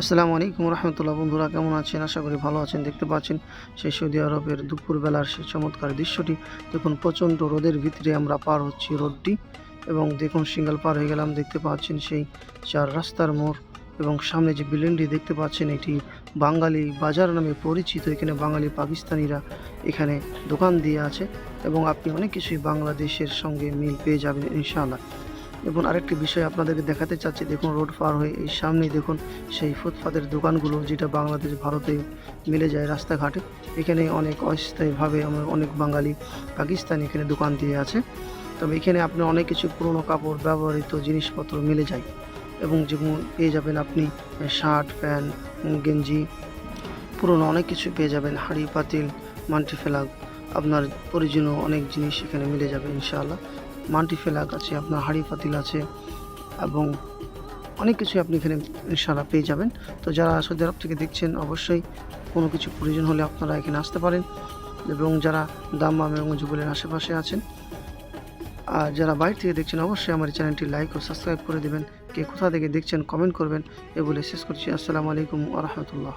আসসালামু আলাইকুম রহমতুল্লাহ। বন্ধুরা, কেমন আছেন? আশা করি ভালো আছেন। দেখতে পাচ্ছেন, সেই সৌদি আরবের দুপুরবেলার সেই চমৎকার দৃশ্যটি। দেখুন, প্রচণ্ড রোদের ভিতরে আমরা পার হচ্ছি রোডটি এবং দেখুন, সিঙ্গেল পার হয়ে গেলাম। দেখতে পাচ্ছেন সেই চার রাস্তার মোড় এবং সামনে যে বিল্ডিংটি দেখতে পাচ্ছেন, এটি বাঙালি বাজার নামে পরিচিত। এখানে বাঙালি পাকিস্তানিরা এখানে দোকান দিয়ে আছে এবং আপনি অনেক কিছুই বাংলাদেশের সঙ্গে মিল পেয়ে যাবেন, ইনশাআল্লাহ। এবং আরেকটি বিষয় আপনাদেরকে দেখাতে চাচ্ছি, দেখুন রোড পার হয়ে এই সামনেই দেখুন সেই ফুটপাতের দোকানগুলো যেটা বাংলাদেশ, ভারতে মিলে যায় রাস্তাঘাটে। এখানে অনেক অস্থায়ীভাবে আমরা অনেক বাঙালি পাকিস্তানি এখানে দোকান দিয়ে আছে। তবে এখানে আপনি অনেক কিছু পুরনো কাপড়, ব্যবহৃত জিনিসপত্র মিলে যায় এবং যেমন পেয়ে যাবেন আপনি শার্ট, প্যান্ট, গেঞ্জি, পুরনো অনেক কিছু পেয়ে যাবেন, হাঁড়ি, পাতিল মাল্টি ফেলাগ, আপনার প্রয়োজনীয় অনেক জিনিস এখানে মিলে যাবে ইনশাআল্লাহ। মাল্টি ফেলাক আছে, আপনার হাঁড়ি পাতিল আছে, এবং অনেক কিছু আপনি এখানে ইনশাআল্লাহ পেয়ে যাবেন। তো যারা সৌদি আরব থেকে দেখছেন, অবশ্যই কোনো কিছু প্রয়োজন হলে আপনারা এখানে আসতে পারেন, এবং যারা দাম্মাম এবং জুবলের আশেপাশে আছেন, আর যারা বাইরে থেকে দেখছেন, অবশ্যই আমার চ্যানেলটি লাইক ও সাবস্ক্রাইব করে দেবেন। কে কোথা থেকে দেখছেন, কমেন্ট করবেন। এ বলে শেষ করছি। আসসালামু আলাইকুম আ রহমতুল্লাহ।